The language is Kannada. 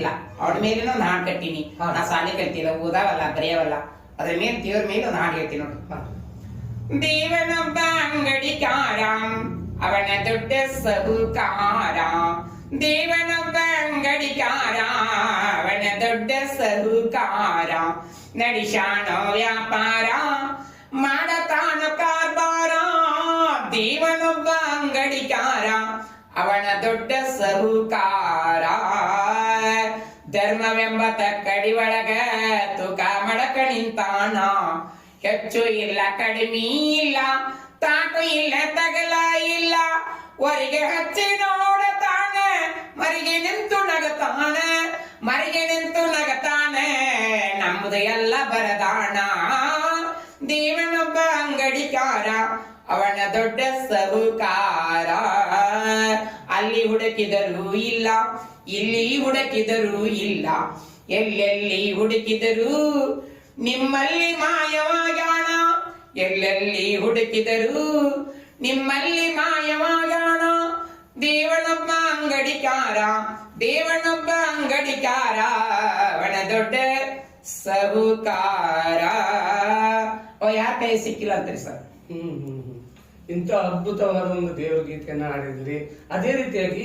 ಇಲ್ಲ ಅವಳ ಮೇಲೇನೂ ಒಂದು ಹಾಡು ಕಟ್ಟೀನಿ ಹಾ. ನಾ ಶಾಲೆ ಕಲ್ತಿಲ್ಲ ಓದಾವಲ್ಲ ಬರೆಯವಲ್ಲ ಅದ್ರ ಮೇಲೆ ದೇವ್ರ ಮೇಲೆ ಒಂದು ಹಾಡು ಹೇಳ್ತೀನಿ ನೋಡಿ ಹಾ. ದೇವನೊಬ್ಬ ಅಂಗಡಿಕಾರ ಅವನ ದೊಡ್ಡ ಸಹುಕಾರ ದೇವನೊಬ್ಬ ಅಂಗಡಿಕಾರ ಅವನ ದೊಡ್ಡ ಸಹುಕಾರ ನಡೆಸಾಣೋ ವ್ಯಾಪಾರ ಮಾಡತಾನ ಕಾರ್ಬಾರ ದೇವನೊಬ್ಬ ಅಂಗಡಿಕಾರ ಅವನ ದೊಡ್ಡ ಸಹುಕಾರ ಧರ್ಮವೆಂಬ ತಕ್ಕಡಿ ಒಳಗ ತೂಕ ಮಡಕ ನಿಂತಾನ. ಹೆಚ್ಚು ಇಲ್ಲ, ಕಡಿಮೆ ಇಲ್ಲ ತಾಟು ಇಲ್ಲ, ತಗಲ ಇಲ್ಲ. ಹೊರಗೆ ಹಚ್ಚಿ ನೋಡತಾನ, ಮರಿಗೆ ನಿಂತು ನಗತಾನ, ಮರಿಗೆ ನಿಂತು ನಗತಾನ. ನಮ್ದು ಎಲ್ಲ ಬರದಾಣ ದೇವನೊಬ್ಬ ಅಂಗಡಿಕಾರ, ಅವನ ದೊಡ್ಡ ಸಹುಕಾರ ಅಲ್ಲಿ ಹುಡುಕಿದರೂ ಇಲ್ಲ, ಇಲ್ಲಿ ಹುಡುಕಿದರೂ ಇಲ್ಲ. ಎಲ್ಲೆಲ್ಲಿ ಹುಡುಕಿದರೂ ನಿಮ್ಮಲ್ಲಿ ಮಾಯವಾಗಾಣ ಎಲ್ಲೆಲ್ಲಿ ಹುಡುಕಿದರೂ ನಿಮ್ಮಲ್ಲಿ ಮಾಯವಾಗಣ ದೇವನೊಬ್ಬ ಅಂಗಡಿಕಾರ ದೇವನೊಬ್ಬ ಅಂಗಡಿಕಾರ, ಅವನ ದೊಡ್ಡ ಸಹುಕಾರ ಓ ಯಾಕೆ ಸಿಕ್ಕಿಲ್ಲ ಅಂದ್ರೆ ಸರ್? ಹ್ಮ್ ಹ್ಮ್ ಹ್ಮ್. ಇಂಥ ಅದ್ಭುತವಾದ ಒಂದು ದೇವರ ಗೀತೆಯನ್ನು ಹಾಡಿದ್ರಿ. ಅದೇ ರೀತಿಯಾಗಿ